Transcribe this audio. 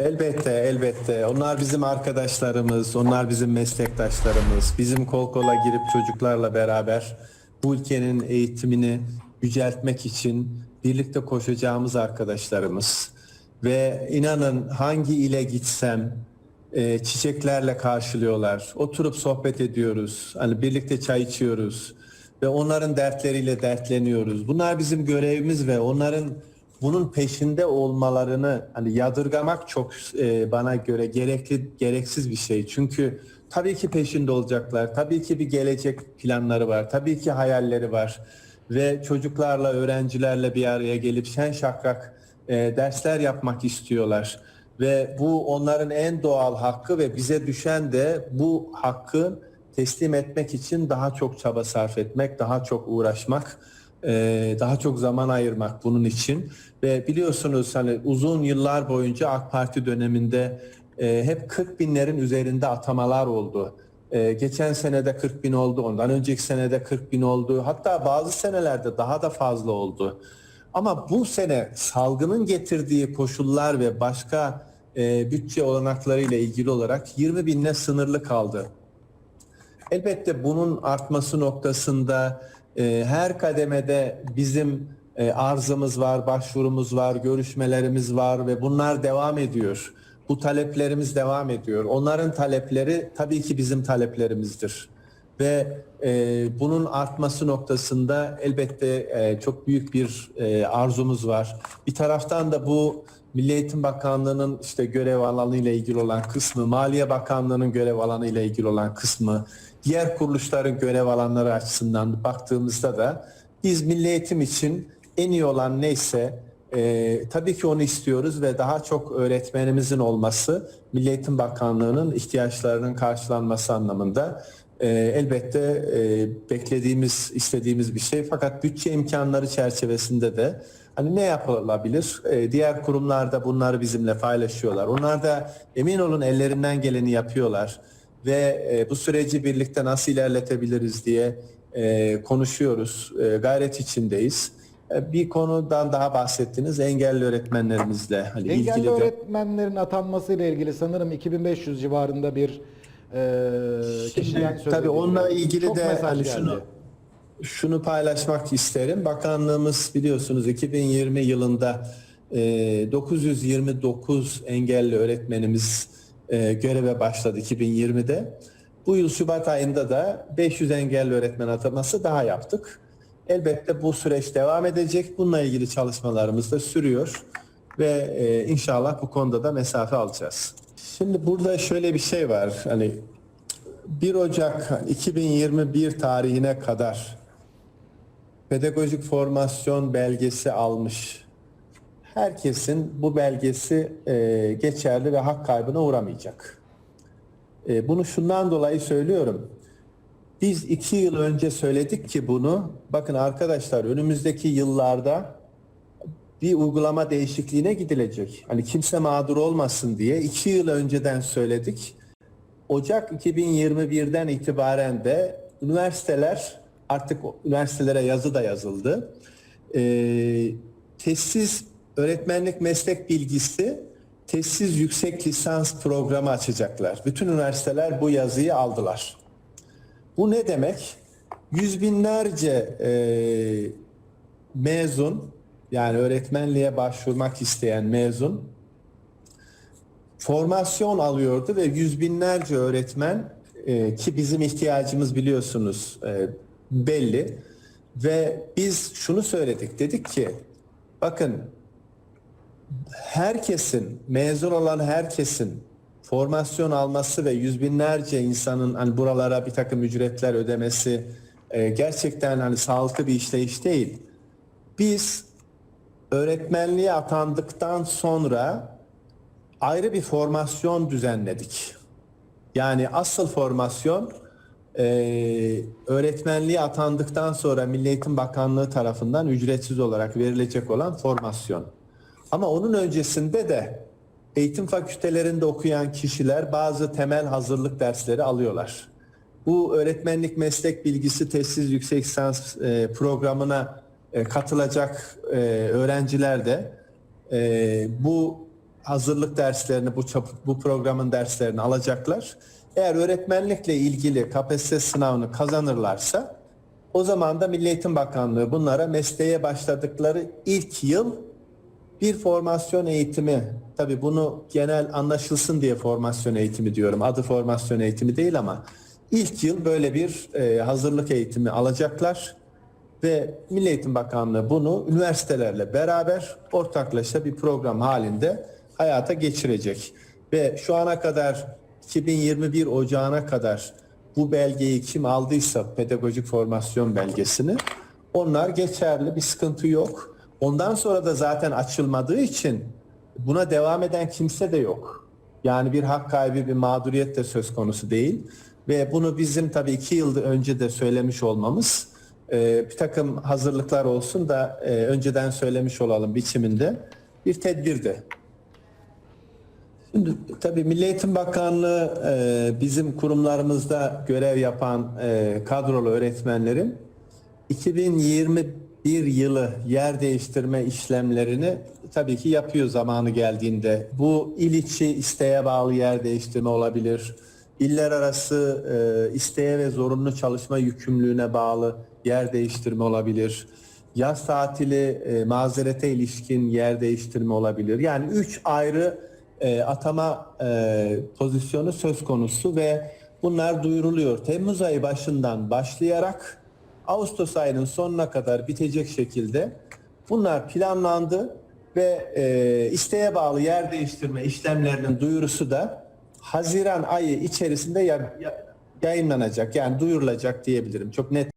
Elbette, elbette. Onlar bizim arkadaşlarımız, onlar bizim meslektaşlarımız. Bizim kol kola girip çocuklarla beraber bu ülkenin eğitimini yüceltmek için birlikte koşacağımız arkadaşlarımız. Ve inanın hangi ile gitsem e, çiçeklerle karşılıyorlar. Oturup sohbet ediyoruz. Hani birlikte çay içiyoruz ve onların dertleriyle dertleniyoruz. Bunlar bizim görevimiz ve onların bunun peşinde olmalarını hani yadırgamak çok e, bana göre gerekli gereksiz bir şey. Çünkü tabii ki peşinde olacaklar. Tabii ki bir gelecek planları var. Tabii ki hayalleri var. Ve çocuklarla, öğrencilerle bir araya gelip şen şakrak e, dersler yapmak istiyorlar. Ve bu onların en doğal hakkı ve bize düşen de bu hakkı teslim etmek için daha çok çaba sarf etmek, daha çok uğraşmak, e, daha çok zaman ayırmak bunun için. Ve biliyorsunuz hani uzun yıllar boyunca AK Parti döneminde e, hep 40 binlerin üzerinde atamalar oldu. E, geçen senede 40 bin oldu, ondan önceki senede 40 bin oldu. Hatta bazı senelerde daha da fazla oldu. Ama bu sene salgının getirdiği koşullar ve başka e, bütçe olanakları ile ilgili olarak 20 binle sınırlı kaldı. Elbette bunun artması noktasında e, her kademede bizim e, arzımız var, başvurumuz var, görüşmelerimiz var ve bunlar devam ediyor. Bu taleplerimiz devam ediyor. Onların talepleri tabii ki bizim taleplerimizdir. Ve e, bunun artması noktasında elbette e, çok büyük bir e, arzumuz var. Bir taraftan da bu Milli Eğitim Bakanlığı'nın işte görev alanı ile ilgili olan kısmı, Maliye Bakanlığı'nın görev alanı ile ilgili olan kısmı, diğer kuruluşların görev alanları açısından baktığımızda da biz milli eğitim için en iyi olan neyse e, tabii ki onu istiyoruz ve daha çok öğretmenimizin olması Milli Eğitim Bakanlığı'nın ihtiyaçlarının karşılanması anlamında e, elbette e, beklediğimiz, istediğimiz bir şey. Fakat bütçe imkanları çerçevesinde de hani ne yapılabilir? E, diğer kurumlar da bunları bizimle paylaşıyorlar. Onlar da emin olun ellerinden geleni yapıyorlar ve e, bu süreci birlikte nasıl ilerletebiliriz diye e, konuşuyoruz. E, gayret içindeyiz. E, bir konudan daha bahsettiniz engelli öğretmenlerimizle hani Engelli ilgili de- öğretmenlerin atanması ile ilgili sanırım 2500 civarında bir e, kişiden söz Tabii onunla ilgili Çok de hani geldi. Şunu paylaşmak isterim. Bakanlığımız biliyorsunuz 2020 yılında e, 929 engelli öğretmenimiz e, göreve başladı 2020'de. Bu yıl Şubat ayında da 500 engelli öğretmen ataması daha yaptık. Elbette bu süreç devam edecek. Bununla ilgili çalışmalarımız da sürüyor ve e, inşallah bu konuda da mesafe alacağız. Şimdi burada şöyle bir şey var. Hani 1 Ocak 2021 tarihine kadar pedagojik formasyon belgesi almış herkesin bu belgesi e, geçerli ve hak kaybına uğramayacak. E, bunu şundan dolayı söylüyorum. Biz iki yıl önce söyledik ki bunu. Bakın arkadaşlar önümüzdeki yıllarda bir uygulama değişikliğine gidilecek. Hani kimse mağdur olmasın diye iki yıl önceden söyledik. Ocak 2021'den itibaren de üniversiteler artık üniversitelere yazı da yazıldı. Ee, tesis öğretmenlik meslek bilgisi tesis yüksek lisans programı açacaklar. Bütün üniversiteler bu yazıyı aldılar. Bu ne demek? Yüz binlerce e, mezun yani öğretmenliğe başvurmak isteyen mezun formasyon alıyordu ve yüz binlerce öğretmen e, ki bizim ihtiyacımız biliyorsunuz e, belli ve biz şunu söyledik dedik ki bakın herkesin mezun olan herkesin formasyon alması ve yüz binlerce insanın hani buralara bir takım ücretler ödemesi e, gerçekten hani sağlıklı bir işleyiş değil. Biz öğretmenliğe atandıktan sonra ayrı bir formasyon düzenledik. Yani asıl formasyon e, öğretmenliğe atandıktan sonra Milli Eğitim Bakanlığı tarafından ücretsiz olarak verilecek olan formasyon. Ama onun öncesinde de eğitim fakültelerinde okuyan kişiler bazı temel hazırlık dersleri alıyorlar. Bu öğretmenlik meslek bilgisi tesis yüksek lisans e, programına e, katılacak e, öğrenciler de e, bu hazırlık derslerini bu bu programın derslerini alacaklar. Eğer öğretmenlikle ilgili KPSS sınavını kazanırlarsa o zaman da Milli Eğitim Bakanlığı bunlara mesleğe başladıkları ilk yıl bir formasyon eğitimi, tabii bunu genel anlaşılsın diye formasyon eğitimi diyorum. Adı formasyon eğitimi değil ama ilk yıl böyle bir e, hazırlık eğitimi alacaklar ve Milli Eğitim Bakanlığı bunu üniversitelerle beraber ortaklaşa bir program halinde hayata geçirecek. Ve şu ana kadar 2021 Ocağı'na kadar bu belgeyi kim aldıysa pedagojik formasyon belgesini onlar geçerli bir sıkıntı yok. Ondan sonra da zaten açılmadığı için buna devam eden kimse de yok. Yani bir hak kaybı bir mağduriyet de söz konusu değil. Ve bunu bizim tabii iki yıl önce de söylemiş olmamız e, bir takım hazırlıklar olsun da e, önceden söylemiş olalım biçiminde bir tedbirdi. Şimdi tabii Milli Eğitim Bakanlığı e, bizim kurumlarımızda görev yapan e, kadrolu öğretmenlerin 2021 yılı yer değiştirme işlemlerini tabii ki yapıyor zamanı geldiğinde. Bu il içi isteğe bağlı yer değiştirme olabilir. İller arası e, isteğe ve zorunlu çalışma yükümlülüğüne bağlı yer değiştirme olabilir. Yaz tatili mazerete ilişkin yer değiştirme olabilir. Yani üç ayrı e, atama e, pozisyonu söz konusu ve bunlar duyuruluyor. Temmuz ayı başından başlayarak Ağustos ayının sonuna kadar bitecek şekilde bunlar planlandı ve e, isteğe bağlı yer değiştirme işlemlerinin duyurusu da Haziran ayı içerisinde ya- ya- yayınlanacak yani duyurulacak diyebilirim. Çok net